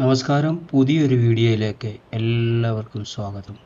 നമസ്കാരം. പുതിയൊരു വീഡിയോയിലേക്ക് എല്ലാവർക്കും സ്വാഗതം.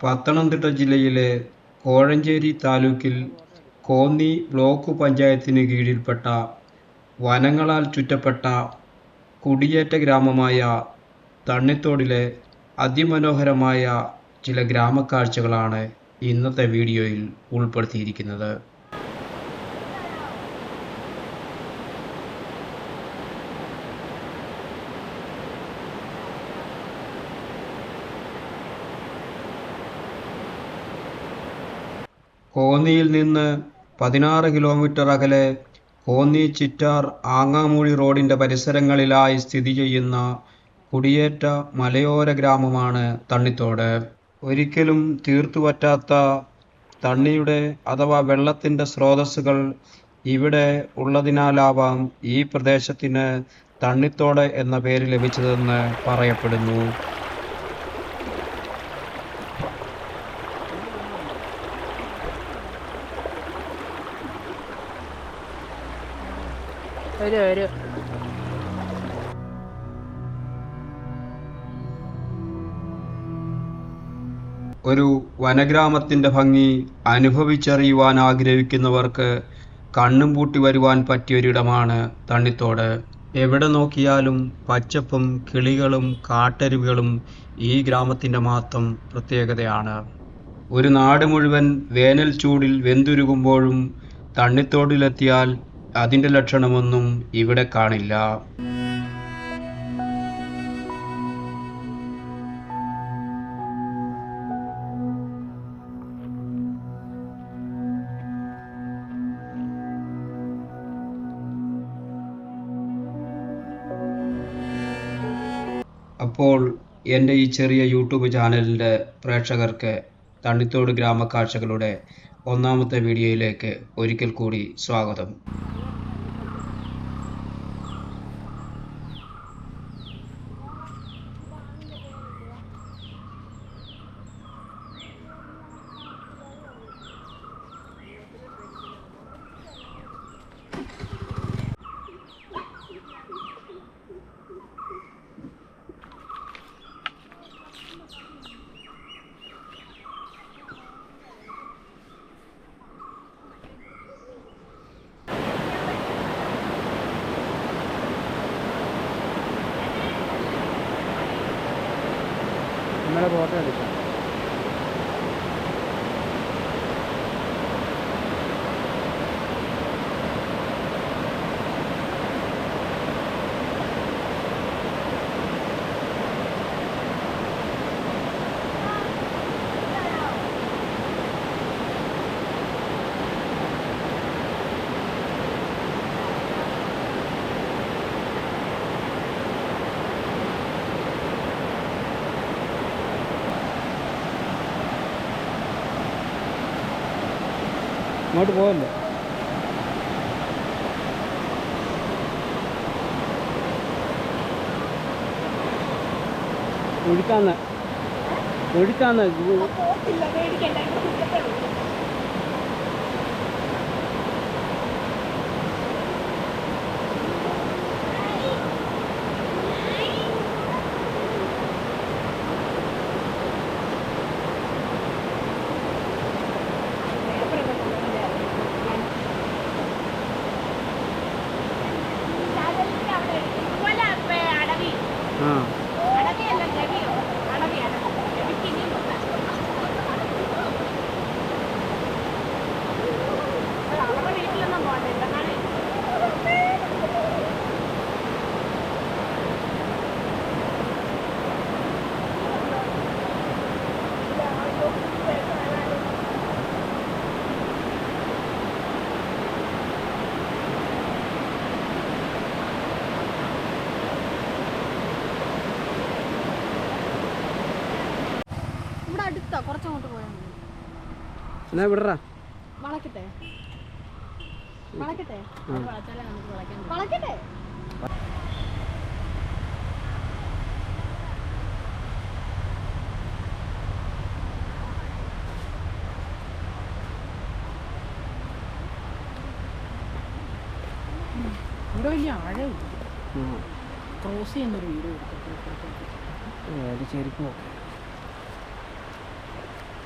പത്തനംതിട്ട ജില്ലയിലെ കോഴഞ്ചേരി താലൂക്കിൽ കോന്നി ബ്ലോക്ക് പഞ്ചായത്തിന് കീഴിൽപ്പെട്ട വനങ്ങളാൽ ചുറ്റപ്പെട്ട കുടിയേറ്റ ഗ്രാമമായ തണ്ണിത്തോടിലെ അതിമനോഹരമായ ചില ഗ്രാമക്കാഴ്ചകളാണ് ഇന്നത്തെ വീഡിയോയിൽ ഉൾപ്പെടുത്തിയിരിക്കുന്നത്. കോന്നിയിൽ നിന്ന് പതിനാറ് കിലോമീറ്റർ അകലെ കോന്നി ചിറ്റാർ ആങ്ങാമൂഴി റോഡിന്റെ പരിസരങ്ങളിലായി സ്ഥിതി ചെയ്യുന്ന കുടിയേറ്റ മലയോര ഗ്രാമമാണ് തണ്ണിത്തോട്. ഒരിക്കലും തീർത്തുപറ്റാത്ത തണ്ണിയുടെ അഥവാ വെള്ളത്തിന്റെ സ്രോതസ്സുകൾ ഇവിടെ ഉള്ളതിനാലാവാം ഈ പ്രദേശത്തിന് തണ്ണിത്തോട് എന്ന പേര് ലഭിച്ചതെന്ന് പറയപ്പെടുന്നു. വരൂ വരൂ ഒരു വനഗ്രാമത്തിന്റെ ഭംഗി അനുഭവിച്ചറിയുവാൻ ആഗ്രഹിക്കുന്നവർക്ക് കണ്ണും പൂട്ടി വരുവാൻ പറ്റിയൊരിടമാണ് തണ്ണിത്തോട്. എവിടെ നോക്കിയാലും പച്ചപ്പും കിളികളും കാട്ടരുവികളും ഈ ഗ്രാമത്തിന്റെ മാത്രം പ്രത്യേകതയാണ്. ഒരു നാട് മുഴുവൻ വേനൽ ചൂടിൽ വെന്തുരുകുമ്പോഴും തണ്ണിത്തോടിലെത്തിയാൽ അതിന്റെ ലക്ഷണമൊന്നും ഇവിടെ കാണില്ല. അപ്പോൾ എന്റെ ഈ ചെറിയ യൂട്യൂബ് ചാനലിന്റെ പ്രേക്ഷകർക്ക് തണ്ണിത്തോട് ഗ്രാമക്കാഴ്ചകളുടെ ഒന്നാമത്തെ വീഡിയോയിലേക്ക് ഒരിക്കൽ കൂടി സ്വാഗതം. അങ്ങോട്ട് പോകല്ലേ ഒഴുക്കാന്ന്. ഒഴുക്കാന്ന്. എന്നാ വിടറാ? വളക്കട്ടെ. വളക്കട്ടെ. വളക്കട്ടെ. ഇവിടെ വലിയ ആഴമില്ല ഉം. ക്രോസ് ചെയ്യുന്നൊരു വീഡിയോ കൊടുക്കും ചെരുപ്പ് നോക്കി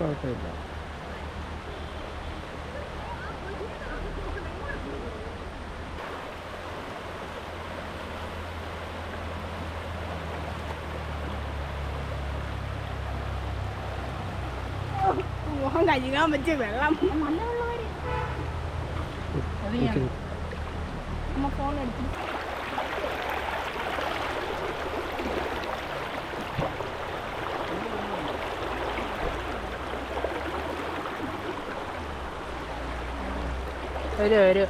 ないからだよ我好感觉我们这边了，慢慢慢慢的。我跟你讲，我们放了。വരൂ വരൂ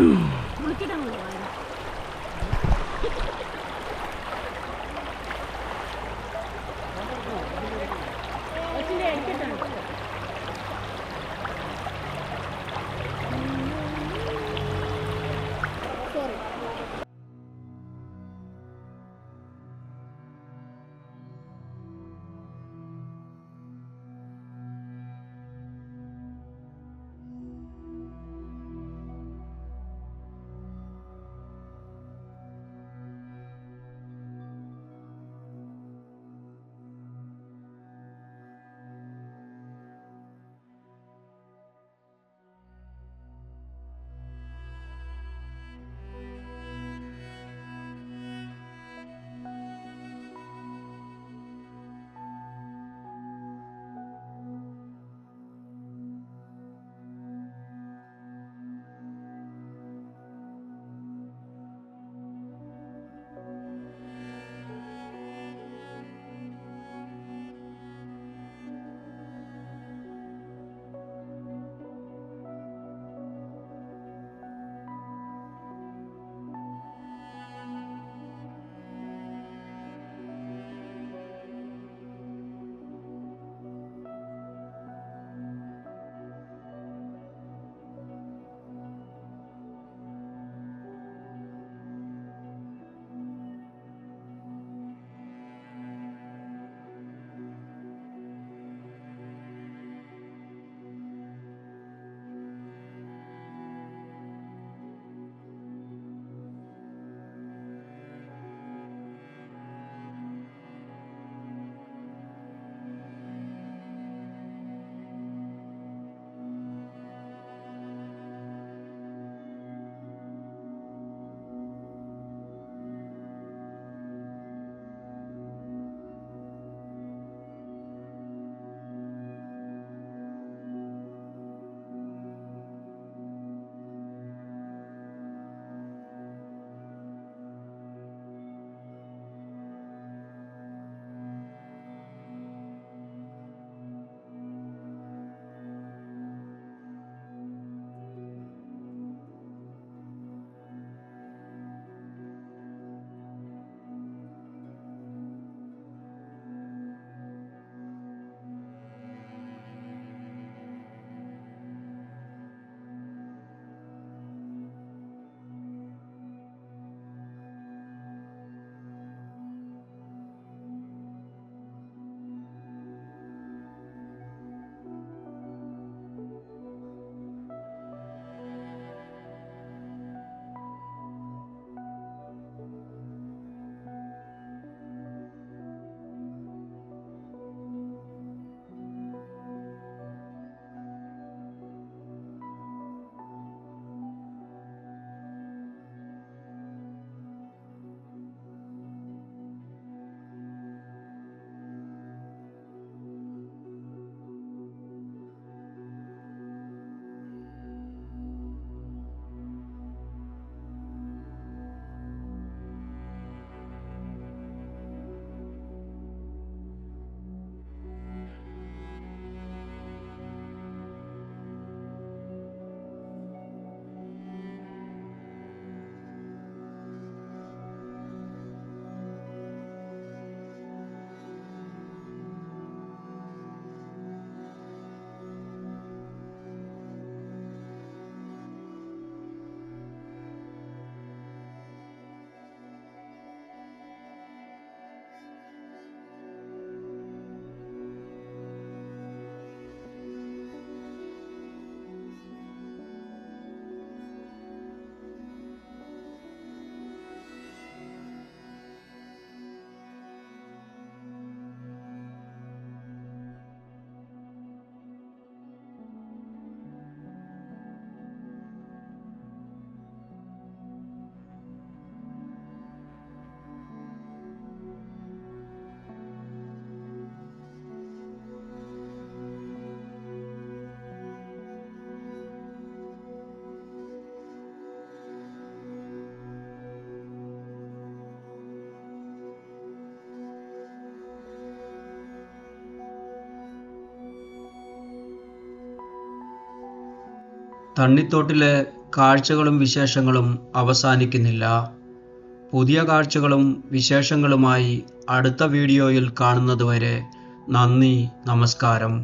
うん。തണ്ണിത്തോട്ടിലെ കാഴ്ചകളും വിശേഷങ്ങളും അവസാനിക്കുന്നില്ല. പുതിയ കാഴ്ചകളും വിശേഷങ്ങളുമായി അടുത്ത വീഡിയോയിൽ കാണുന്നതുവരെ നന്ദി നമസ്കാരം.